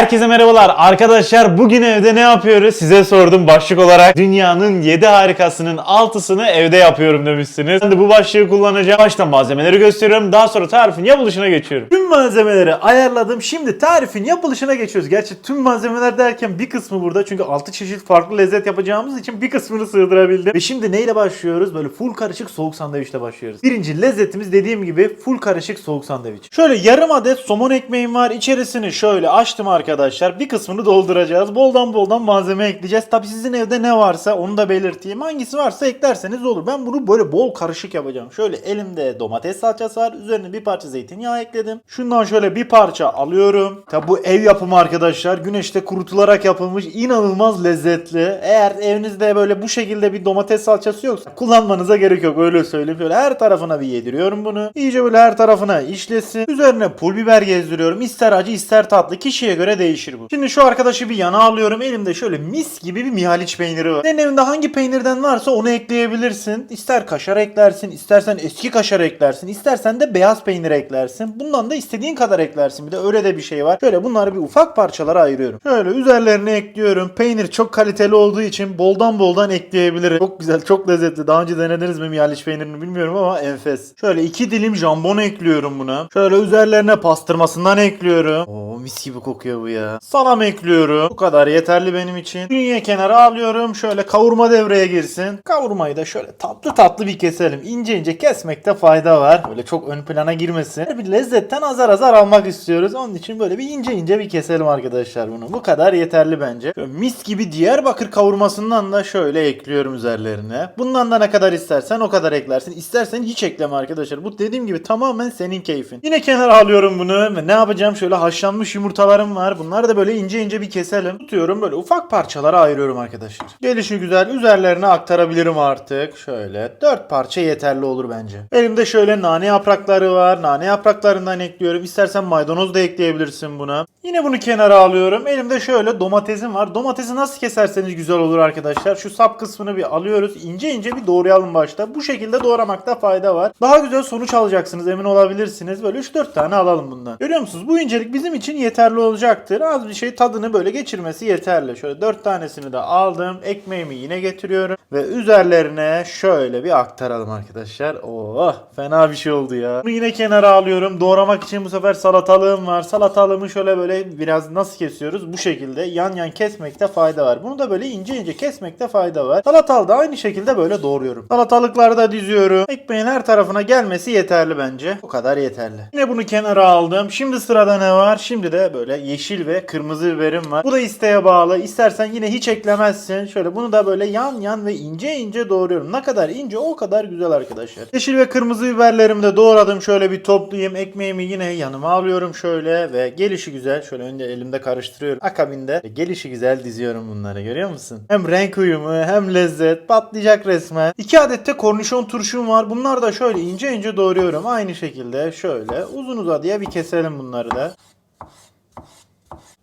Herkese merhabalar arkadaşlar bugün evde ne yapıyoruz size sordum başlık olarak dünyanın 7 harikasının 6'sını evde yapıyorum demişsiniz. Ben de bu başlığı kullanacağım. Baştan malzemeleri gösteriyorum daha sonra tarifin yapılışına geçiyorum. Tüm malzemeleri ayarladım şimdi tarifin yapılışına geçiyoruz. Gerçi tüm malzemeler derken bir kısmı burada çünkü 6 çeşit farklı lezzet yapacağımız için bir kısmını sığdırabildim. Ve şimdi neyle başlıyoruz? Böyle full karışık soğuk sandviçle başlıyoruz. Birinci lezzetimiz dediğim gibi full karışık soğuk sandviç. Şöyle yarım adet somon ekmeğim var. İçerisini şöyle açtım arkadaşlar. Bir kısmını dolduracağız. Boldan boldan malzeme ekleyeceğiz. Tabi sizin evde ne varsa onu da belirteyim. Hangisi varsa eklerseniz olur. Ben bunu böyle bol karışık yapacağım. Şöyle elimde domates salçası var. Üzerine bir parça zeytinyağı ekledim. Şundan şöyle bir parça alıyorum. Tabi bu ev yapımı arkadaşlar. Güneşte kurutularak yapılmış. inanılmaz lezzetli. Eğer evinizde böyle bu şekilde bir domates salçası yoksa kullanmanıza gerek yok. Öyle söyleyeyim. Şöyle her tarafına bir yediriyorum bunu. İyice böyle her tarafına işlesin. Üzerine pul biber gezdiriyorum. İster acı ister tatlı. Kişiye göre değişir bu. Şimdi şu arkadaşı bir yana alıyorum. Elimde şöyle mis gibi bir mihaliç peyniri var. Senin evinde hangi peynirden varsa onu ekleyebilirsin. İster kaşar eklersin, istersen eski kaşar eklersin, istersen de beyaz peynir eklersin. Bundan da istediğin kadar eklersin. Bir de öyle de bir şey var. Şöyle bunları bir ufak parçalara ayırıyorum. Şöyle üzerlerine ekliyorum. Peynir çok kaliteli olduğu için boldan boldan ekleyebilirim. Çok güzel, çok lezzetli. Daha önce denediniz mi mihaliç peynirini bilmiyorum ama enfes. Şöyle iki dilim jambon ekliyorum buna. Şöyle üzerlerine pastırmasından ekliyorum. Oo mis gibi kokuyor bu ya. Salam ekliyorum. Bu kadar yeterli benim için. Dünya kenara alıyorum. Şöyle kavurma devreye girsin. Kavurmayı da şöyle tatlı tatlı bir keselim. İnce ince kesmekte fayda var. Böyle çok ön plana girmesin. Her bir lezzetten azar azar almak istiyoruz. Onun için böyle bir ince ince bir keselim arkadaşlar bunu. Bu kadar yeterli bence. Şöyle mis gibi Diyarbakır kavurmasından da şöyle ekliyorum üzerlerine. Bundan da ne kadar istersen o kadar eklersin. İstersen hiç ekleme arkadaşlar. Bu dediğim gibi tamamen senin keyfin. Yine kenara alıyorum bunu ve ne yapacağım? Şöyle haşlanmış yumurtalarım var. Bunları da böyle ince ince bir keselim. Tutuyorum böyle ufak parçalara ayırıyorum arkadaşlar. Gelişi güzel. Üzerlerine aktarabilirim artık. Şöyle dört parça yeterli olur bence. Elimde şöyle nane yaprakları var. Nane yapraklarından ekliyorum. İstersen maydanoz da ekleyebilirsin buna. Yine bunu kenara alıyorum. Elimde şöyle domatesim var. Domatesi nasıl keserseniz güzel olur arkadaşlar. Şu sap kısmını bir alıyoruz. İnce ince bir doğrayalım başta. Bu şekilde doğramakta fayda var. Daha güzel sonuç alacaksınız emin olabilirsiniz. Böyle 3-4 tane alalım bundan. Görüyor musunuz? Bu incelik bizim için yeterli olacaktır. Az bir şey tadını böyle geçirmesi yeterli. Şöyle 4 tanesini de aldım. Ekmeğimi yine getiriyorum. Ve üzerlerine şöyle bir aktaralım arkadaşlar. Oh fena bir şey oldu ya. Bunu yine kenara alıyorum. Doğramak için bu sefer salatalığım var. Salatalığımı şöyle böyle biraz nasıl kesiyoruz? Bu şekilde yan yan kesmekte fayda var. Bunu da böyle ince ince kesmekte fayda var. Salatalı da aynı şekilde böyle doğruyorum. Salatalıkları da diziyorum. Ekmeğin her tarafına gelmesi yeterli bence. Bu kadar yeterli. Yine bunu kenara aldım. Şimdi sırada ne var? Şimdi de böyle yeşil ve kırmızı biberim var. Bu da isteğe bağlı. İstersen yine hiç eklemezsin. Şöyle bunu da böyle yan yan ve ince ince doğruyorum. Ne kadar ince o kadar güzel arkadaşlar. Yeşil ve kırmızı biberlerimi de doğradım. Şöyle bir toplayayım. Ekmeğimi yine yanıma alıyorum şöyle ve gelişi güzel. Şöyle önce elimde karıştırıyorum. Akabinde gelişi güzel diziyorum bunları görüyor musun? Hem renk uyumu hem lezzet patlayacak resmen. İki adet de kornişon turşum var. Bunlar da şöyle ince ince doğruyorum. Aynı şekilde şöyle uzun uzadıya bir keselim bunları da.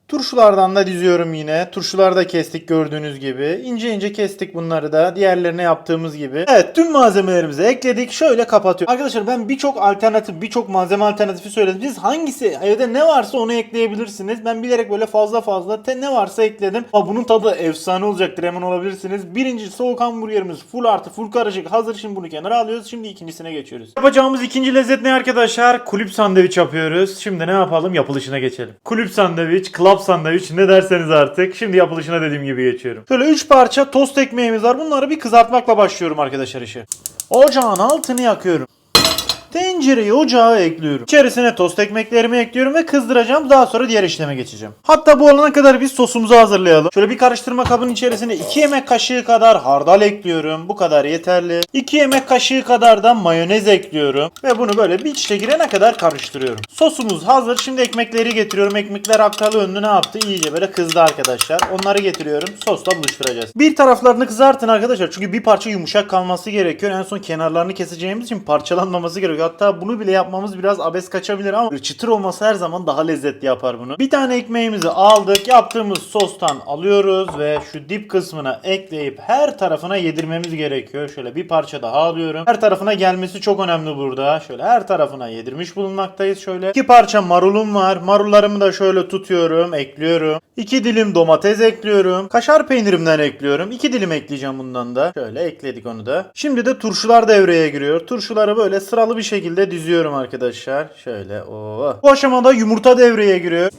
Turşulardan da diziyorum yine. Turşuları da kestik gördüğünüz gibi. İnce ince kestik bunları da. Diğerlerine yaptığımız gibi. Evet tüm malzemelerimizi ekledik. Şöyle kapatıyorum. Arkadaşlar ben birçok alternatif, birçok malzeme alternatifi söyledim. Siz hangisi evde ne varsa onu ekleyebilirsiniz. Ben bilerek böyle fazla fazla te ne varsa ekledim. Ama bunun tadı efsane olacaktır emin olabilirsiniz. Birinci soğuk hamburgerimiz full artı full karışık hazır. Şimdi bunu kenara alıyoruz. Şimdi ikincisine geçiyoruz. Yapacağımız ikinci lezzet ne arkadaşlar? Kulüp sandviç yapıyoruz. Şimdi ne yapalım? Yapılışına geçelim. Kulüp sandviç, club sandviç ne derseniz artık. Şimdi yapılışına dediğim gibi geçiyorum. Şöyle 3 parça tost ekmeğimiz var. Bunları bir kızartmakla başlıyorum arkadaşlar işe. Ocağın altını yakıyorum. Tencereyi ocağa ekliyorum. İçerisine tost ekmeklerimi ekliyorum ve kızdıracağım. Daha sonra diğer işleme geçeceğim. Hatta bu olana kadar biz sosumuzu hazırlayalım. Şöyle bir karıştırma kabının içerisine 2 yemek kaşığı kadar hardal ekliyorum. Bu kadar yeterli. 2 yemek kaşığı kadar da mayonez ekliyorum. Ve bunu böyle bir iç içe girene kadar karıştırıyorum. Sosumuz hazır. Şimdi ekmekleri getiriyorum. Ekmekler aktalı önlü ne yaptı? İyice böyle kızdı arkadaşlar. Onları getiriyorum. Sosla buluşturacağız. Bir taraflarını kızartın arkadaşlar. Çünkü bir parça yumuşak kalması gerekiyor. En son kenarlarını keseceğimiz için parçalanmaması gerekiyor. Hatta bunu bile yapmamız biraz abes kaçabilir ama çıtır olması her zaman daha lezzetli yapar bunu. Bir tane ekmeğimizi aldık. Yaptığımız sostan alıyoruz ve şu dip kısmına ekleyip her tarafına yedirmemiz gerekiyor. Şöyle bir parça daha alıyorum. Her tarafına gelmesi çok önemli burada. Şöyle her tarafına yedirmiş bulunmaktayız. Şöyle iki parça marulum var. Marullarımı da şöyle tutuyorum, ekliyorum. İki dilim domates ekliyorum. Kaşar peynirimden ekliyorum. İki dilim ekleyeceğim bundan da. Şöyle ekledik onu da. Şimdi de turşular devreye giriyor. Turşuları böyle sıralı bir şekilde diziyorum arkadaşlar. Şöyle o. Bu aşamada yumurta devreye giriyor.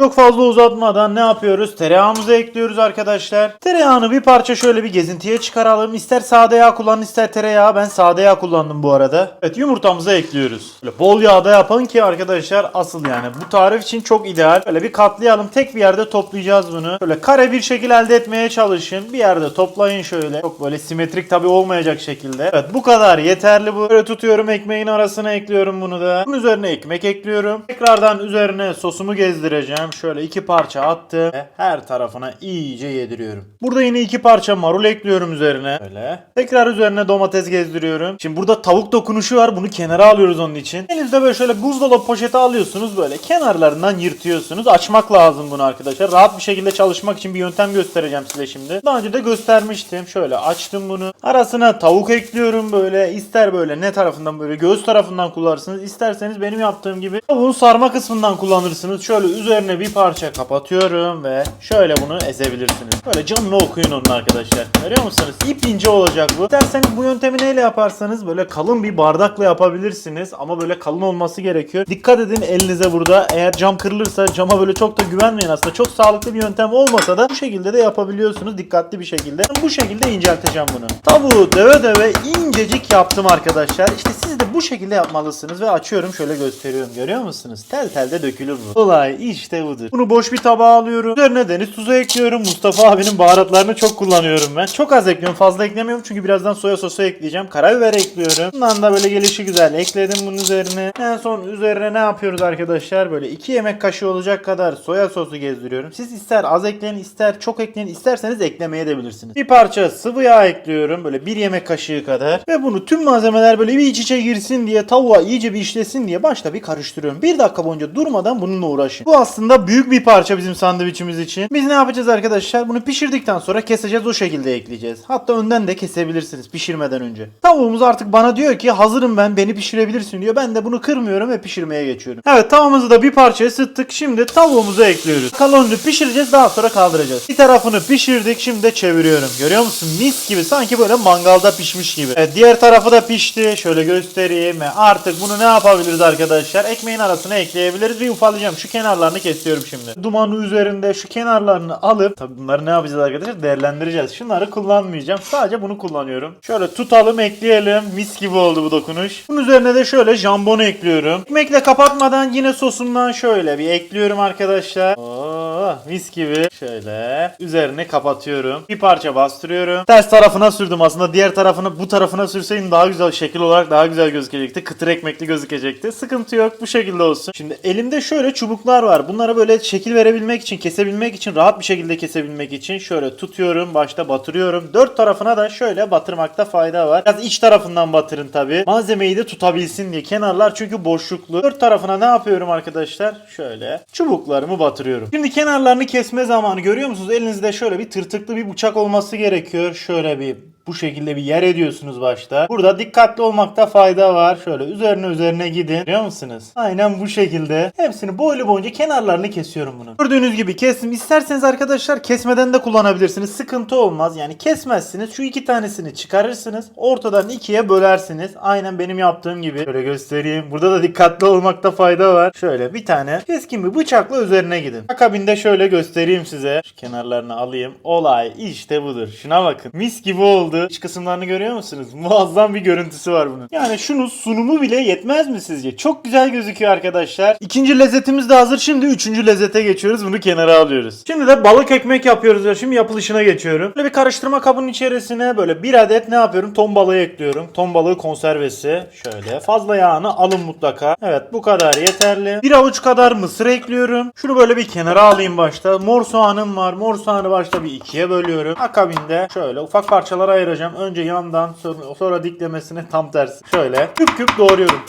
Çok fazla uzatmadan ne yapıyoruz? Tereyağımızı ekliyoruz arkadaşlar. Tereyağını bir parça şöyle bir gezintiye çıkaralım. İster sade yağ kullanın ister tereyağı. Ben sade yağ kullandım bu arada. Evet yumurtamızı ekliyoruz. Böyle bol yağda yapın ki arkadaşlar asıl yani. Bu tarif için çok ideal. Böyle bir katlayalım. Tek bir yerde toplayacağız bunu. Böyle kare bir şekil elde etmeye çalışın. Bir yerde toplayın şöyle. Çok böyle simetrik tabi olmayacak şekilde. Evet bu kadar yeterli bu. Böyle tutuyorum ekmeğin arasına ekliyorum bunu da. Bunun üzerine ekmek ekliyorum. Tekrardan üzerine sosumu gezdireceğim. Şöyle iki parça attım ve her tarafına iyice yediriyorum. Burada yine iki parça marul ekliyorum üzerine. Böyle. Tekrar üzerine domates gezdiriyorum. Şimdi burada tavuk dokunuşu var. Bunu kenara alıyoruz onun için. Elinizde böyle şöyle buzdolabı poşeti alıyorsunuz böyle. Kenarlarından yırtıyorsunuz. Açmak lazım bunu arkadaşlar. Rahat bir şekilde çalışmak için bir yöntem göstereceğim size şimdi. Daha önce de göstermiştim. Şöyle açtım bunu. Arasına tavuk ekliyorum böyle. İster böyle ne tarafından böyle göğüs tarafından kullanırsınız. İsterseniz benim yaptığım gibi tavuğun sarma kısmından kullanırsınız. Şöyle üzerine bir parça kapatıyorum ve şöyle bunu ezebilirsiniz. Böyle canını okuyun onun arkadaşlar. Görüyor musunuz? İp ince olacak bu. İsterseniz bu yöntemi neyle yaparsanız böyle kalın bir bardakla yapabilirsiniz. Ama böyle kalın olması gerekiyor. Dikkat edin elinize burada. Eğer cam kırılırsa cama böyle çok da güvenmeyin aslında. Çok sağlıklı bir yöntem olmasa da bu şekilde de yapabiliyorsunuz. Dikkatli bir şekilde. Bu şekilde incelteceğim bunu. Tavuğu döve döve incecik yaptım arkadaşlar. İşte siz de bu şekilde yapmalısınız ve açıyorum şöyle gösteriyorum. Görüyor musunuz? Tel tel de dökülür bu. Olay işte budur. Bunu boş bir tabağa alıyorum. Üzerine deniz tuzu ekliyorum. Mustafa abinin baharatlarını çok kullanıyorum ben. Çok az ekliyorum. Fazla eklemiyorum çünkü birazdan soya sosu ekleyeceğim. Karabiber ekliyorum. Bundan da böyle gelişi güzel ekledim bunun üzerine. En son üzerine ne yapıyoruz arkadaşlar? Böyle 2 yemek kaşığı olacak kadar soya sosu gezdiriyorum. Siz ister az ekleyin ister çok ekleyin isterseniz eklemeye de bilirsiniz. Bir parça sıvı yağ ekliyorum. Böyle 1 yemek kaşığı kadar. Ve bunu tüm malzemeler böyle bir iç içe girsin diye tavuğa iyice bir işlesin diye başta bir karıştırıyorum. Bir dakika boyunca durmadan bununla uğraşın. Bu aslında büyük bir parça bizim sandviçimiz için. Biz ne yapacağız arkadaşlar? Bunu pişirdikten sonra keseceğiz o şekilde ekleyeceğiz. Hatta önden de kesebilirsiniz pişirmeden önce. Tavuğumuz artık bana diyor ki hazırım ben beni pişirebilirsin diyor. Ben de bunu kırmıyorum ve pişirmeye geçiyorum. Evet tavamızı da bir parça ısıttık. Şimdi tavuğumuzu ekliyoruz. Kalonunu pişireceğiz daha sonra kaldıracağız. Bir tarafını pişirdik şimdi de çeviriyorum. Görüyor musun? Mis gibi sanki böyle mangalda pişmiş gibi. Evet, diğer tarafı da pişti. Şöyle göstereyim artık bunu ne yapabiliriz arkadaşlar? Ekmeğin arasına ekleyebiliriz ve ufalayacağım. Şu kenarlarını kesiyorum şimdi. Dumanı üzerinde şu kenarlarını alıp tabii bunları ne yapacağız arkadaşlar? Değerlendireceğiz. Şunları kullanmayacağım. Sadece bunu kullanıyorum. Şöyle tutalım ekleyelim. Mis gibi oldu bu dokunuş. Bunun üzerine de şöyle jambonu ekliyorum. Ekmekle kapatmadan yine sosumdan şöyle bir ekliyorum arkadaşlar. Oo, mis gibi. Şöyle üzerine kapatıyorum. Bir parça bastırıyorum. Ters tarafına sürdüm aslında. Diğer tarafına bu tarafına sürseydim daha güzel şekil olarak daha güzel gözükecekti. Kıtır ekmekli gözükecekti. Sıkıntı yok. Bu şekilde olsun. Şimdi elimde şöyle çubuklar var. Bunlara böyle şekil verebilmek için, kesebilmek için, rahat bir şekilde kesebilmek için şöyle tutuyorum. Başta batırıyorum. Dört tarafına da şöyle batırmakta fayda var. Biraz iç tarafından batırın tabi. Malzemeyi de tutabilsin diye. Kenarlar çünkü boşluklu. Dört tarafına ne yapıyorum arkadaşlar? Şöyle çubuklarımı batırıyorum. Şimdi kenarlarını kesme zamanı görüyor musunuz? Elinizde şöyle bir tırtıklı bir bıçak olması gerekiyor. Şöyle bir bu şekilde bir yer ediyorsunuz başta. Burada dikkatli olmakta fayda var. Şöyle üzerine üzerine gidin. Görüyor musunuz? Aynen bu şekilde. Hepsini boylu boyunca kenarlarını kesiyorum bunu. Gördüğünüz gibi kestim. İsterseniz arkadaşlar kesmeden de kullanabilirsiniz. Sıkıntı olmaz. Yani kesmezsiniz. Şu iki tanesini çıkarırsınız. Ortadan ikiye bölersiniz. Aynen benim yaptığım gibi. Şöyle göstereyim. Burada da dikkatli olmakta fayda var. Şöyle bir tane keskin bir bıçakla üzerine gidin. Akabinde şöyle göstereyim size. Şu kenarlarını alayım. Olay işte budur. Şuna bakın. Mis gibi oldu. İç kısımlarını görüyor musunuz? Muazzam bir görüntüsü var bunun. Yani şunun sunumu bile yetmez mi sizce? Çok güzel gözüküyor arkadaşlar. İkinci lezzetimiz de hazır. Şimdi üçüncü lezzete geçiyoruz. Bunu kenara alıyoruz. Şimdi de balık ekmek yapıyoruz. ya. Şimdi yapılışına geçiyorum. Böyle bir karıştırma kabının içerisine böyle bir adet ne yapıyorum? Ton balığı ekliyorum. Ton balığı konservesi. Şöyle. Fazla yağını alın mutlaka. Evet bu kadar yeterli. Bir avuç kadar mısır ekliyorum. Şunu böyle bir kenara alayım başta. Mor soğanım var. Mor soğanı başta bir ikiye bölüyorum. Akabinde şöyle ufak parçalara ayırıyorum. Ayıracağım. Önce yandan sonra, diklemesine tam tersi. Şöyle küp küp doğruyorum.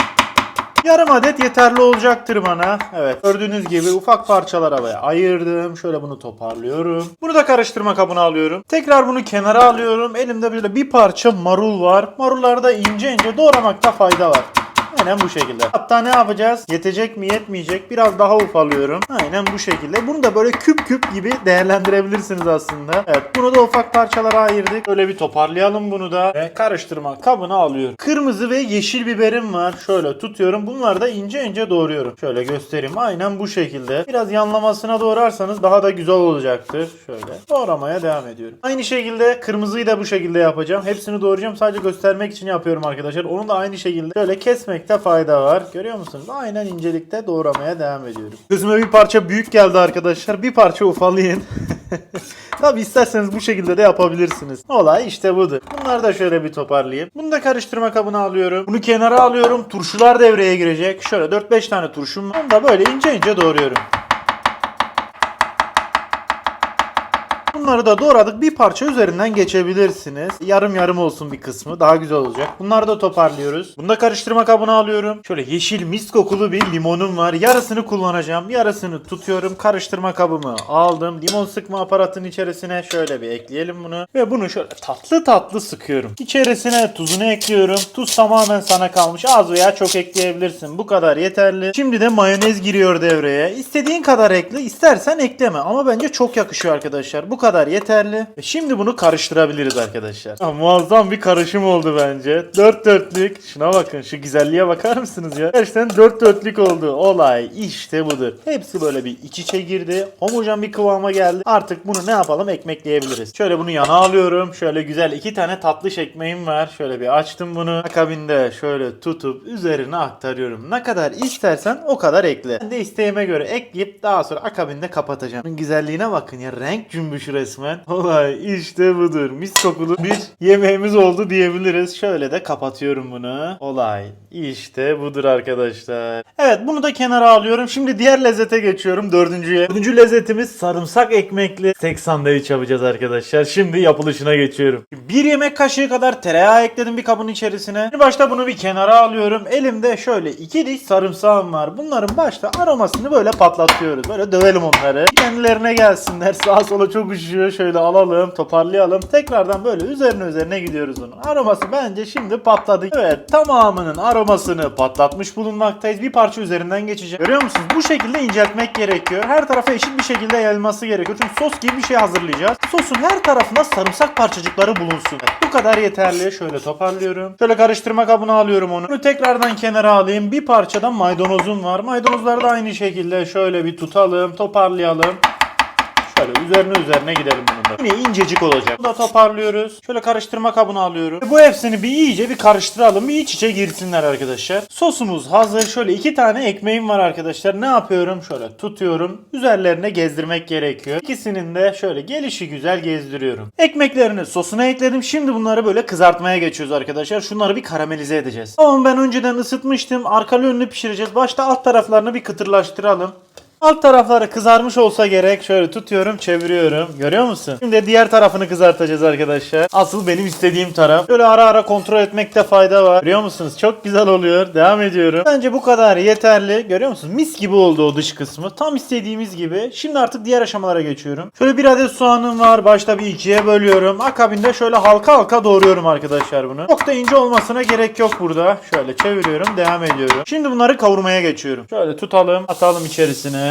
Yarım adet yeterli olacaktır bana. Evet gördüğünüz gibi ufak parçalara ve ayırdım. Şöyle bunu toparlıyorum. Bunu da karıştırma kabına alıyorum. Tekrar bunu kenara alıyorum. Elimde böyle bir parça marul var. Marulları da ince ince doğramakta fayda var. Aynen bu şekilde. Hatta ne yapacağız? Yetecek mi yetmeyecek? Biraz daha ufalıyorum. Aynen bu şekilde. Bunu da böyle küp küp gibi değerlendirebilirsiniz aslında. Evet bunu da ufak parçalara ayırdık. Böyle bir toparlayalım bunu da. Ve karıştırma kabına alıyorum. Kırmızı ve yeşil biberim var. Şöyle tutuyorum. Bunları da ince ince doğruyorum. Şöyle göstereyim. Aynen bu şekilde. Biraz yanlamasına doğrarsanız daha da güzel olacaktır. Şöyle doğramaya devam ediyorum. Aynı şekilde kırmızıyı da bu şekilde yapacağım. Hepsini doğrayacağım. Sadece göstermek için yapıyorum arkadaşlar. Onu da aynı şekilde şöyle kesmekte fayda var. Görüyor musunuz? Aynen incelikte doğramaya devam ediyorum. Gözüme bir parça büyük geldi arkadaşlar. Bir parça ufalayın. Tabi isterseniz bu şekilde de yapabilirsiniz. Olay işte budur. Bunları da şöyle bir toparlayayım. Bunu da karıştırma kabına alıyorum. Bunu kenara alıyorum. Turşular devreye girecek. Şöyle 4-5 tane turşum var. Onu da böyle ince ince doğruyorum. Bunları da doğradık. Bir parça üzerinden geçebilirsiniz. Yarım yarım olsun bir kısmı. Daha güzel olacak. Bunları da toparlıyoruz. Bunu da karıştırma kabına alıyorum. Şöyle yeşil mis kokulu bir limonum var. Yarısını kullanacağım. Yarısını tutuyorum. Karıştırma kabımı aldım. Limon sıkma aparatının içerisine şöyle bir ekleyelim bunu. Ve bunu şöyle tatlı tatlı sıkıyorum. İçerisine tuzunu ekliyorum. Tuz tamamen sana kalmış. Az veya çok ekleyebilirsin. Bu kadar yeterli. Şimdi de mayonez giriyor devreye. İstediğin kadar ekle. istersen ekleme. Ama bence çok yakışıyor arkadaşlar. Bu kadar yeterli. Ve şimdi bunu karıştırabiliriz arkadaşlar. Ya, muazzam bir karışım oldu bence. Dört dörtlük. Şuna bakın. Şu güzelliğe bakar mısınız ya? Gerçekten dört dörtlük oldu. Olay işte budur. Hepsi böyle bir iç içe girdi. Homojen bir kıvama geldi. Artık bunu ne yapalım? Ekmekleyebiliriz. Şöyle bunu yana alıyorum. Şöyle güzel iki tane tatlış ekmeğim var. Şöyle bir açtım bunu. Akabinde şöyle tutup üzerine aktarıyorum. Ne kadar istersen o kadar ekle. Ben de isteğime göre ekleyip daha sonra akabinde kapatacağım. Bunun güzelliğine bakın ya. Renk resmen. Olay işte budur. Mis kokulu bir yemeğimiz oldu diyebiliriz. Şöyle de kapatıyorum bunu. Olay işte budur arkadaşlar. Evet bunu da kenara alıyorum. Şimdi diğer lezzete geçiyorum. Dördüncüye. Dördüncü lezzetimiz sarımsak ekmekli steak sandviç yapacağız arkadaşlar. Şimdi yapılışına geçiyorum. Bir yemek kaşığı kadar tereyağı ekledim bir kabın içerisine. Şimdi başta bunu bir kenara alıyorum. Elimde şöyle iki diş sarımsağım var. Bunların başta aromasını böyle patlatıyoruz. Böyle dövelim onları. Kendilerine gelsinler. Sağa sola çok üşüyor. Şöyle alalım, toparlayalım. Tekrardan böyle üzerine üzerine gidiyoruz onun. Aroması bence şimdi patladı. Evet tamamının aromasını patlatmış bulunmaktayız. Bir parça üzerinden geçecek. Görüyor musunuz? Bu şekilde inceltmek gerekiyor. Her tarafa eşit bir şekilde yayılması gerekiyor. Çünkü sos gibi bir şey hazırlayacağız. Sosun her tarafına sarımsak parçacıkları bulunsun. Evet, bu kadar yeterli. Şöyle toparlıyorum. Şöyle karıştırma kabına alıyorum onu. Bunu tekrardan kenara alayım. Bir parçadan maydanozum var. Maydanozları da aynı şekilde şöyle bir tutalım, toparlayalım. Şöyle üzerine üzerine gidelim bunun da. Yine incecik olacak. Bunu da toparlıyoruz. Şöyle karıştırma kabına alıyorum. Bu hepsini bir iyice bir karıştıralım. Bir iç içe girsinler arkadaşlar. Sosumuz hazır. Şöyle iki tane ekmeğim var arkadaşlar. Ne yapıyorum? Şöyle tutuyorum. Üzerlerine gezdirmek gerekiyor. İkisinin de şöyle gelişi güzel gezdiriyorum. Ekmeklerini sosuna ekledim. Şimdi bunları böyle kızartmaya geçiyoruz arkadaşlar. Şunları bir karamelize edeceğiz. Ama ben önceden ısıtmıştım. Arkalı önlü pişireceğiz. Başta alt taraflarını bir kıtırlaştıralım. Alt tarafları kızarmış olsa gerek. Şöyle tutuyorum, çeviriyorum. Görüyor musun? Şimdi diğer tarafını kızartacağız arkadaşlar. Asıl benim istediğim taraf. Böyle ara ara kontrol etmekte fayda var. Görüyor musunuz? Çok güzel oluyor. Devam ediyorum. Bence bu kadar yeterli. Görüyor musunuz? Mis gibi oldu o dış kısmı. Tam istediğimiz gibi. Şimdi artık diğer aşamalara geçiyorum. Şöyle bir adet soğanım var. Başta bir ikiye bölüyorum. Akabinde şöyle halka halka doğruyorum arkadaşlar bunu. Çok da ince olmasına gerek yok burada. Şöyle çeviriyorum. Devam ediyorum. Şimdi bunları kavurmaya geçiyorum. Şöyle tutalım. Atalım içerisine.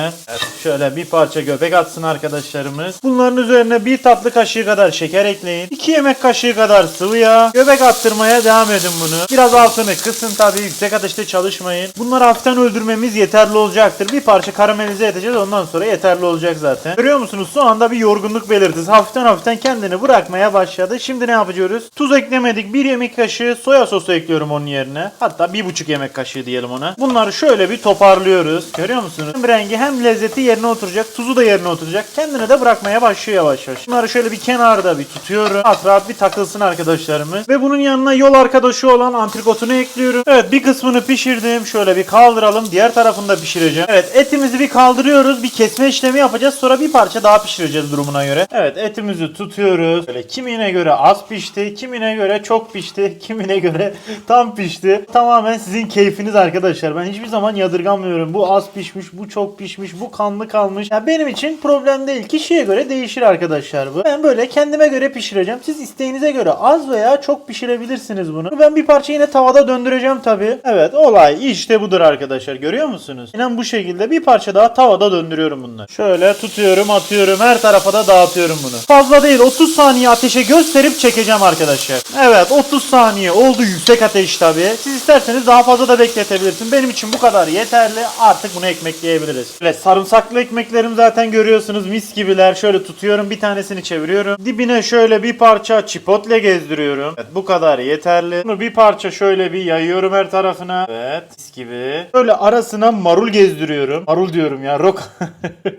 Şöyle bir parça göbek atsın arkadaşlarımız. Bunların üzerine bir tatlı kaşığı kadar şeker ekleyin. 2 yemek kaşığı kadar sıvı yağ. Göbek attırmaya devam edin bunu. Biraz altını kısın tabii yüksek ateşte çalışmayın. Bunları hafiften öldürmemiz yeterli olacaktır. Bir parça karamelize edeceğiz ondan sonra yeterli olacak zaten. Görüyor musunuz? Şu anda bir yorgunluk belirtisi. Hafiften hafiften kendini bırakmaya başladı. Şimdi ne yapıyoruz? Tuz eklemedik. Bir yemek kaşığı soya sosu ekliyorum onun yerine. Hatta bir buçuk yemek kaşığı diyelim ona. Bunları şöyle bir toparlıyoruz. Görüyor musunuz? Rengi hem hem lezzeti yerine oturacak, tuzu da yerine oturacak. Kendine de bırakmaya başlıyor yavaş yavaş. Bunları şöyle bir kenarda bir tutuyorum. Rahat rahat bir takılsın arkadaşlarımız. Ve bunun yanına yol arkadaşı olan antrikotunu ekliyorum. Evet bir kısmını pişirdim. Şöyle bir kaldıralım. Diğer tarafını da pişireceğim. Evet etimizi bir kaldırıyoruz. Bir kesme işlemi yapacağız. Sonra bir parça daha pişireceğiz durumuna göre. Evet etimizi tutuyoruz. Böyle kimine göre az pişti, kimine göre çok pişti, kimine göre tam pişti. Tamamen sizin keyfiniz arkadaşlar. Ben hiçbir zaman yadırgamıyorum. Bu az pişmiş, bu çok pişmiş, bu kanlı kalmış. Ya benim için problem değil. Kişiye göre değişir arkadaşlar bu. Ben böyle kendime göre pişireceğim. Siz isteğinize göre az veya çok pişirebilirsiniz bunu. Ben bir parça yine tavada döndüreceğim tabii. Evet olay işte budur arkadaşlar. Görüyor musunuz? İnan bu şekilde bir parça daha tavada döndürüyorum bunları. Şöyle tutuyorum, atıyorum. Her tarafa da dağıtıyorum bunu. Fazla değil 30 saniye ateşe gösterip çekeceğim arkadaşlar. Evet 30 saniye oldu yüksek ateş tabii. Siz isterseniz daha fazla da bekletebilirsiniz. Benim için bu kadar yeterli. Artık bunu ekmekleyebiliriz. Evet sarımsaklı ekmeklerim zaten görüyorsunuz mis gibiler. Şöyle tutuyorum bir tanesini çeviriyorum. Dibine şöyle bir parça chipotle gezdiriyorum. Evet bu kadar yeterli. Bunu bir parça şöyle bir yayıyorum her tarafına. Evet mis gibi. Böyle arasına marul gezdiriyorum. Marul diyorum ya roka.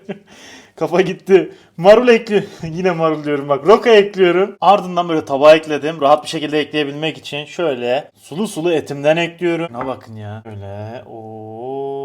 Kafa gitti. Marul ekliyorum. Yine marul diyorum bak. Roka ekliyorum. Ardından böyle tabağa ekledim. Rahat bir şekilde ekleyebilmek için şöyle sulu sulu etimden ekliyorum. Ne bakın ya. Şöyle. Oo.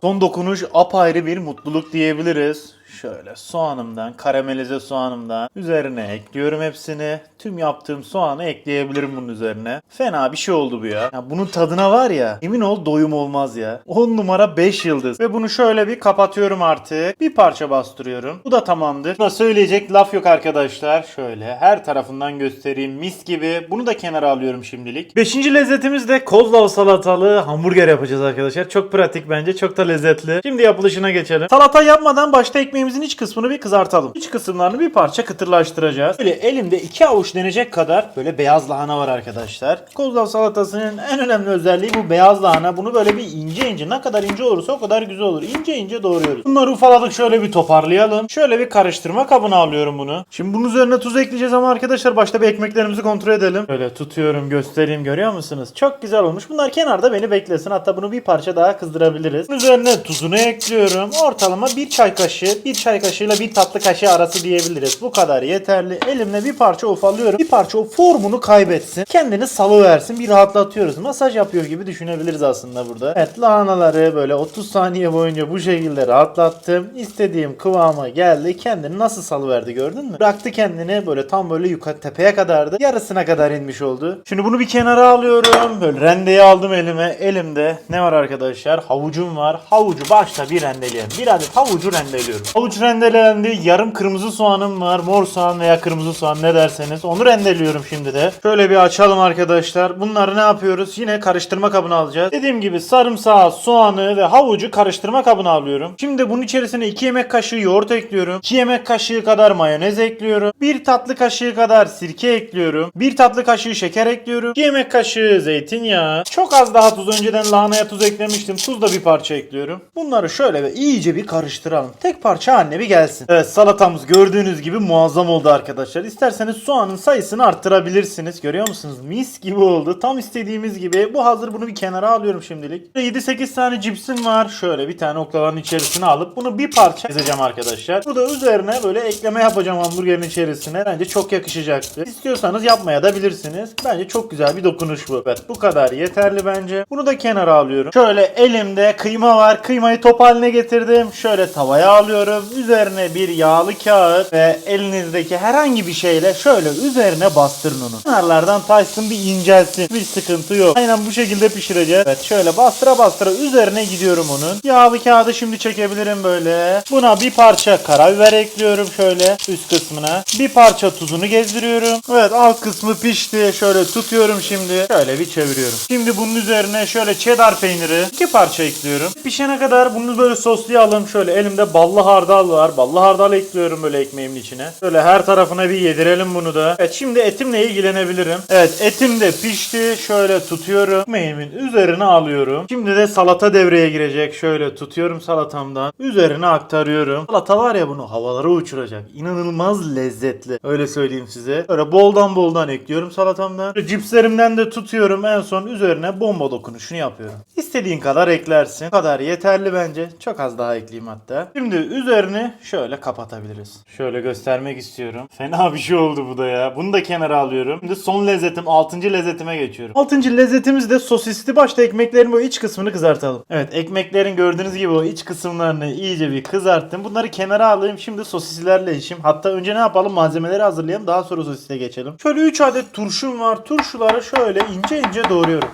Son dokunuş apayrı bir mutluluk diyebiliriz. Şöyle soğanımdan, karamelize soğanımdan üzerine ekliyorum hepsini. Tüm yaptığım soğanı ekleyebilirim bunun üzerine. Fena bir şey oldu bu ya. ya bunun tadına var ya, emin ol doyum olmaz ya. 10 numara 5 yıldız. Ve bunu şöyle bir kapatıyorum artık. Bir parça bastırıyorum. Bu da tamamdır. Buna söyleyecek laf yok arkadaşlar. Şöyle her tarafından göstereyim. Mis gibi. Bunu da kenara alıyorum şimdilik. Beşinci lezzetimiz de kozlav salatalı hamburger yapacağız arkadaşlar. Çok pratik bence. Çok da lezzetli. Şimdi yapılışına geçelim. Salata yapmadan başta ekmeğimizin iç kısmını bir kızartalım. İç kısımlarını bir parça kıtırlaştıracağız. Böyle elimde iki avuç denecek kadar böyle beyaz lahana var arkadaşlar. Kozlav salatasının en önemli özelliği bu beyaz lahana. Bunu böyle bir ince ince ne kadar ince olursa o kadar güzel olur. İnce ince doğruyoruz. Bunları ufaladık şöyle bir toparlayalım. Şöyle bir karıştırma kabına alıyorum bunu. Şimdi bunun üzerine tuz ekleyeceğiz ama arkadaşlar başta bir ekmeklerimizi kontrol edelim. Böyle tutuyorum göstereyim görüyor musunuz? Çok güzel olmuş. Bunlar kenarda beni beklesin. Hatta bunu bir parça daha kızdırabiliriz. Bunun üzerine tuzunu ekliyorum. Ortalama bir çay kaşığı, bir çay kaşığıyla bir tatlı kaşığı arası diyebiliriz. Bu kadar yeterli. Elimle bir parça ufalıyorum. Bir parça o formunu kaybetsin. Kendini salıversin. Bir rahatlatıyoruz. Masaj yapıyor gibi düşünebiliriz aslında burada. Evet lahanaları böyle 30 saniye boyunca bu şekilde rahatlattım. İstediğim kıvama geldi. Kendini nasıl salıverdi gördün mü? Bıraktı kendini böyle tam böyle yukarı tepeye kadardı. Yarısına kadar inmiş oldu. Şimdi bunu bir kenara alıyorum. Böyle rendeyi aldım elime. Elimde ne var arkadaşlar? Havucum var. Havucu başta bir rendeleyelim. Bir adet havucu rendeliyorum. Havuç rendelendi. Yarım kırmızı soğanım var. Mor soğan veya kırmızı soğan ne derseniz. Onu rendeliyorum şimdi de. Şöyle bir açalım arkadaşlar. Bunları ne yapıyoruz? Yine karıştırma kabına alacağız. Dediğim gibi sarımsağı, soğanı ve havucu karıştırma kabına alıyorum. Şimdi bunun içerisine 2 yemek kaşığı yoğurt ekliyorum. 2 yemek kaşığı kadar mayonez ekliyorum. 1 tatlı kaşığı kadar sirke ekliyorum. 1 tatlı kaşığı şeker ekliyorum. 2 yemek kaşığı zeytinyağı. Çok az daha tuz. Önceden lahanaya tuz eklemiştim. Tuz da bir parça ekliyorum. Bunları şöyle ve iyice bir karıştıralım. Tek parça haline bir gelsin. Evet salatamız gördüğünüz gibi muazzam oldu arkadaşlar. İsterseniz soğanın sayısını arttırabilirsiniz. Görüyor musunuz? Mis gibi oldu. Tam istediğimiz gibi. Bu hazır bunu bir kenara alıyorum şimdilik. 7-8 tane cipsim var. Şöyle bir tane oklavanın içerisine alıp bunu bir parça ezeceğim arkadaşlar. Burada üzerine böyle ekleme yapacağım hamburgerin içerisine. Bence çok yakışacaktır. İstiyorsanız yapmaya da bilirsiniz. Bence çok güzel bir dokunuş bu. Evet bu kadar yeterli bence. Bunu da kenara alıyorum. Şöyle elimde kıyma var. Kıymayı top haline getirdim. Şöyle tavaya alıyorum. Üzerine bir yağlı kağıt ve elinizdeki herhangi bir şeyle şöyle üzerine bastırın onu. Kenarlardan taysın bir incelsin. Bir sıkıntı yok. Aynen bu şekilde pişireceğiz. Evet şöyle bastıra bastıra üzerine gidiyorum onun. Yağlı kağıdı şimdi çekebilirim böyle. Buna bir parça karabiber ekliyorum şöyle üst kısmına. Bir parça tuzunu gezdiriyorum. Evet alt kısmı pişti. Şöyle tutuyorum şimdi. Şöyle bir çeviriyorum. Şimdi bunun üzerine şöyle cheddar peyniri iki parça ekliyorum. Pişene kadar bunu böyle soslayalım. Şöyle elimde ballı harcı hardal var. Ballı hardal ekliyorum böyle ekmeğimin içine. Böyle her tarafına bir yedirelim bunu da. Evet şimdi etimle ilgilenebilirim. Evet etim de pişti. Şöyle tutuyorum. Ekmeğimin üzerine alıyorum. Şimdi de salata devreye girecek. Şöyle tutuyorum salatamdan. Üzerine aktarıyorum. Salata var ya bunu havalara uçuracak. İnanılmaz lezzetli. Öyle söyleyeyim size. Böyle boldan boldan ekliyorum salatamdan. Böyle cipslerimden de tutuyorum. En son üzerine bomba dokunuşunu yapıyorum. İstediğin kadar eklersin. Bu kadar yeterli bence. Çok az daha ekleyeyim hatta. Şimdi üzerini şöyle kapatabiliriz. Şöyle göstermek istiyorum. Fena bir şey oldu bu da ya. Bunu da kenara alıyorum. Şimdi son lezzetim 6. lezzetime geçiyorum. 6. lezzetimiz de sosisli. Başta ekmeklerin bu iç kısmını kızartalım. Evet ekmeklerin gördüğünüz gibi o iç kısımlarını iyice bir kızarttım. Bunları kenara alayım. Şimdi sosislerle işim. Hatta önce ne yapalım? Malzemeleri hazırlayalım. Daha sonra sosise geçelim. Şöyle 3 adet turşum var. Turşuları şöyle ince ince doğruyorum.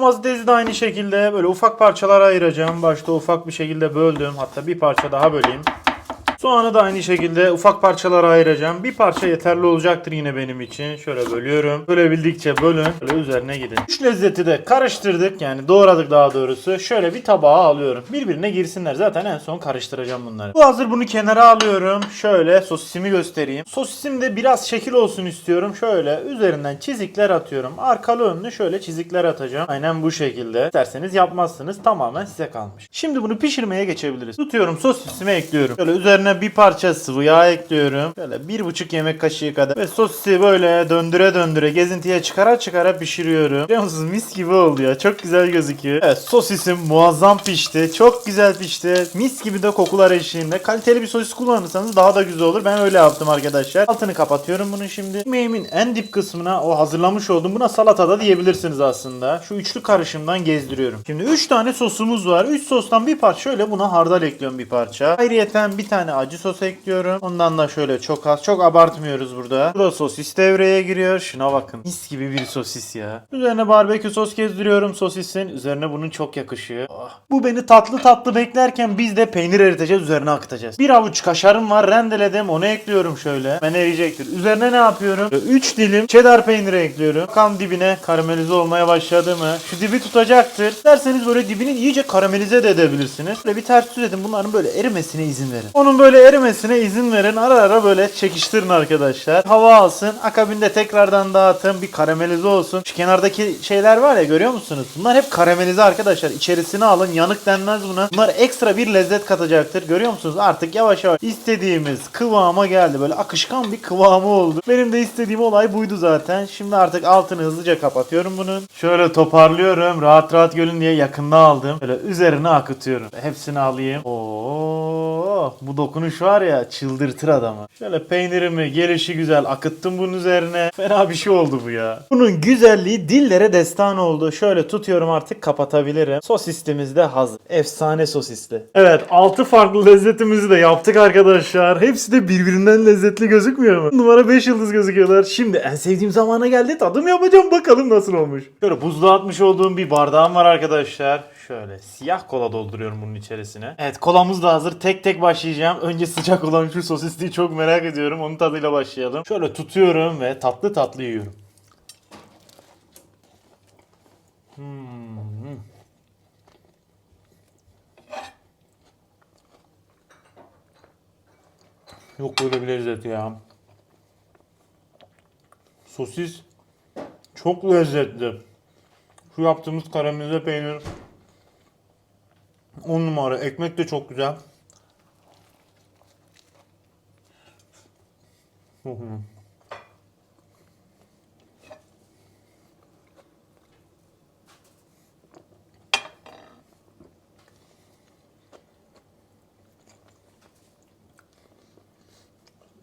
Domatesi de aynı şekilde böyle ufak parçalara ayıracağım. Başta ufak bir şekilde böldüm. Hatta bir parça daha böleyim. Soğanı da aynı şekilde ufak parçalara ayıracağım. Bir parça yeterli olacaktır yine benim için. Şöyle bölüyorum. Bölebildikçe bölün. Böyle üzerine gidin. Üç lezzeti de karıştırdık. Yani doğradık daha doğrusu. Şöyle bir tabağa alıyorum. Birbirine girsinler. Zaten en son karıştıracağım bunları. Bu hazır bunu kenara alıyorum. Şöyle sosisimi göstereyim. Sosisim de biraz şekil olsun istiyorum. Şöyle üzerinden çizikler atıyorum. Arkalı önlü şöyle çizikler atacağım. Aynen bu şekilde. İsterseniz yapmazsınız. Tamamen size kalmış. Şimdi bunu pişirmeye geçebiliriz. Tutuyorum sosisimi ekliyorum. Şöyle üzerine bir parça sıvı yağ ekliyorum. Şöyle bir buçuk yemek kaşığı kadar. Ve sosisi böyle döndüre döndüre gezintiye çıkara çıkara pişiriyorum. Biliyor musunuz mis gibi oldu ya. Çok güzel gözüküyor. Evet sosisim muazzam pişti. Çok güzel pişti. Mis gibi de kokular eşliğinde. Kaliteli bir sosis kullanırsanız daha da güzel olur. Ben öyle yaptım arkadaşlar. Altını kapatıyorum bunu şimdi. Yemeğimin en dip kısmına o hazırlamış olduğum buna salata da diyebilirsiniz aslında. Şu üçlü karışımdan gezdiriyorum. Şimdi 3 tane sosumuz var. 3 sostan bir parça şöyle buna hardal ekliyorum bir parça. Ayrıyeten bir tane acı sos ekliyorum. Ondan da şöyle çok az. Çok abartmıyoruz burada. Burada sosis devreye giriyor. Şuna bakın. Mis gibi bir sosis ya. Üzerine barbekü sos gezdiriyorum sosisin. Üzerine bunun çok yakışıyor. Oh. Bu beni tatlı tatlı beklerken biz de peynir eriteceğiz. Üzerine akıtacağız. Bir avuç kaşarım var. Rendeledim. Onu ekliyorum şöyle. Ben eriyecektir. Üzerine ne yapıyorum? 3 dilim cheddar peyniri ekliyorum. Kan dibine karamelize olmaya başladı mı? Şu dibi tutacaktır. Derseniz böyle dibini iyice karamelize de edebilirsiniz. Böyle bir ters düz edin. Bunların böyle erimesine izin verin. Onun böyle erimesine izin verin. Ara ara böyle çekiştirin arkadaşlar. Hava alsın. Akabinde tekrardan dağıtın. Bir karamelize olsun. Şu kenardaki şeyler var ya görüyor musunuz? Bunlar hep karamelize arkadaşlar. İçerisine alın. Yanık denmez buna. Bunlar ekstra bir lezzet katacaktır. Görüyor musunuz? Artık yavaş yavaş istediğimiz kıvama geldi. Böyle akışkan bir kıvamı oldu. Benim de istediğim olay buydu zaten. Şimdi artık altını hızlıca kapatıyorum bunun. Şöyle toparlıyorum. Rahat rahat görün diye yakında aldım. Böyle üzerine akıtıyorum. Hepsini alayım. Oo, bu dokunuş var ya çıldırtır adamı. Şöyle peynirimi gelişi güzel akıttım bunun üzerine. Fena bir şey oldu bu ya. Bunun güzelliği dillere destan oldu. Şöyle tutuyorum artık kapatabilirim. Sosisimiz de hazır. Efsane sosisli. Evet 6 farklı lezzetimizi de yaptık arkadaşlar. Hepsi de birbirinden lezzetli gözükmüyor mu? Numara 5 yıldız gözüküyorlar. Şimdi en sevdiğim zamana geldi. Tadım yapacağım bakalım nasıl olmuş. Şöyle buzluğa atmış olduğum bir bardağım var arkadaşlar. Şöyle siyah kola dolduruyorum bunun içerisine. Evet kolamız da hazır. Tek tek başlayacağım. Önce sıcak olan şu sosisliği çok merak ediyorum. Onun tadıyla başlayalım. Şöyle tutuyorum ve tatlı tatlı yiyorum. Hmm. Yok böyle bir lezzet ya. Sosis çok lezzetli. Şu yaptığımız karamelize peynir 10 numara. Ekmek de çok güzel.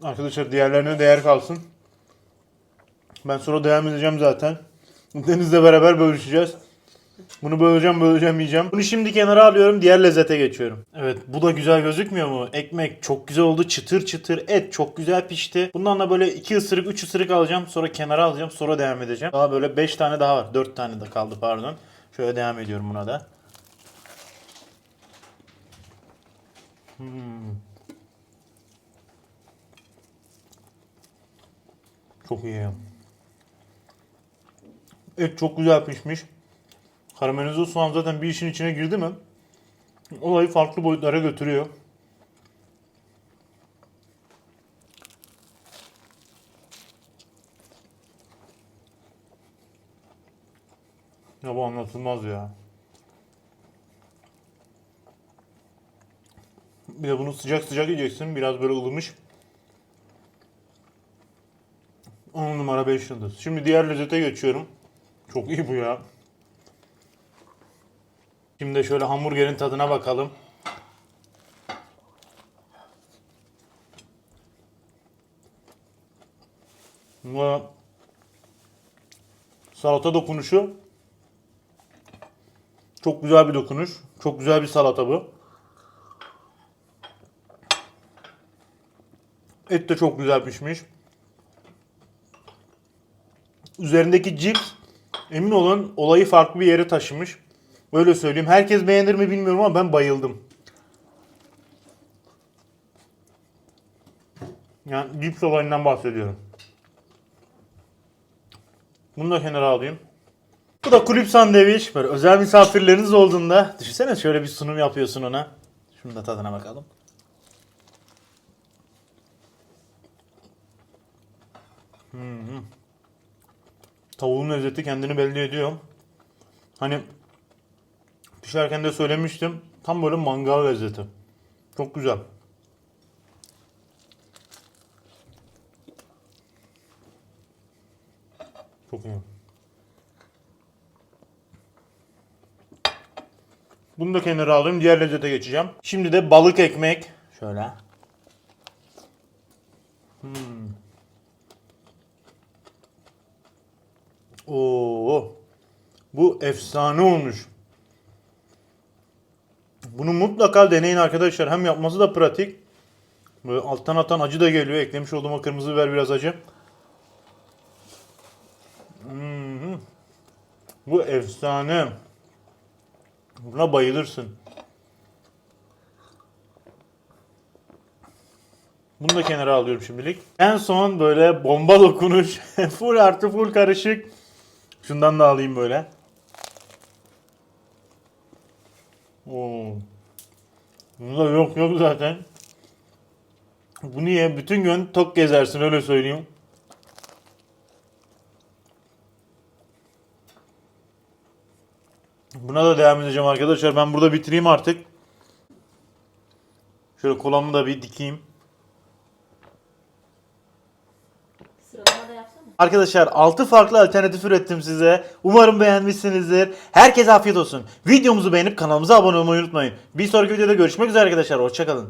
Arkadaşlar diğerlerine değer kalsın. Ben sonra devam edeceğim zaten. Deniz'le beraber bölüşeceğiz. Bunu böleceğim böleceğim yiyeceğim. Bunu şimdi kenara alıyorum diğer lezzete geçiyorum. Evet bu da güzel gözükmüyor mu? Ekmek çok güzel oldu çıtır çıtır. Et çok güzel pişti. Bundan da böyle 2 ısırık 3 ısırık alacağım. Sonra kenara alacağım. Sonra devam edeceğim. Daha böyle 5 tane daha var. 4 tane de kaldı pardon. Şöyle devam ediyorum buna da. Hmm. Çok iyi. Et çok güzel pişmiş. Karamelize soğan zaten bir işin içine girdi mi olayı farklı boyutlara götürüyor. Ya bu anlatılmaz ya. Bir de bunu sıcak sıcak yiyeceksin. Biraz böyle ılımış. 10 numara 5 yıldız. Şimdi diğer lezzete geçiyorum. Çok iyi bu ya. Şimdi şöyle hamburgerin tadına bakalım. Bu salata dokunuşu çok güzel bir dokunuş. Çok güzel bir salata bu. Et de çok güzel pişmiş. Üzerindeki cips emin olun olayı farklı bir yere taşımış. Öyle söyleyeyim. Herkes beğenir mi bilmiyorum ama ben bayıldım. Yani cips olayından bahsediyorum. Bunu da kenara alayım. Bu da kulüp sandviç. Böyle özel misafirleriniz olduğunda düşünsene şöyle bir sunum yapıyorsun ona. Şunu da tadına bakalım. Hmm. Tavuğun lezzeti kendini belli ediyor. Hani pişerken de söylemiştim. Tam böyle mangal lezzeti. Çok güzel. Çok iyi. Bunu da kenara alayım. Diğer lezzete geçeceğim. Şimdi de balık ekmek. Şöyle. Hmm. Oo. Bu efsane olmuş. Bunu mutlaka deneyin arkadaşlar. Hem yapması da pratik. Böyle alttan atan acı da geliyor. Eklemiş olduğum o kırmızı biber biraz acı. Hmm. Bu efsane. Buna bayılırsın. Bunu da kenara alıyorum şimdilik. En son böyle bomba dokunuş. full artı full karışık. Şundan da alayım böyle. Oo. Bunda yok yok zaten. Bunu ye bütün gün tok gezersin öyle söyleyeyim. Buna da devam edeceğim arkadaşlar. Ben burada bitireyim artık. Şöyle kolamı da bir dikeyim. Arkadaşlar 6 farklı alternatif ürettim size. Umarım beğenmişsinizdir. Herkese afiyet olsun. Videomuzu beğenip kanalımıza abone olmayı unutmayın. Bir sonraki videoda görüşmek üzere arkadaşlar. Hoşçakalın.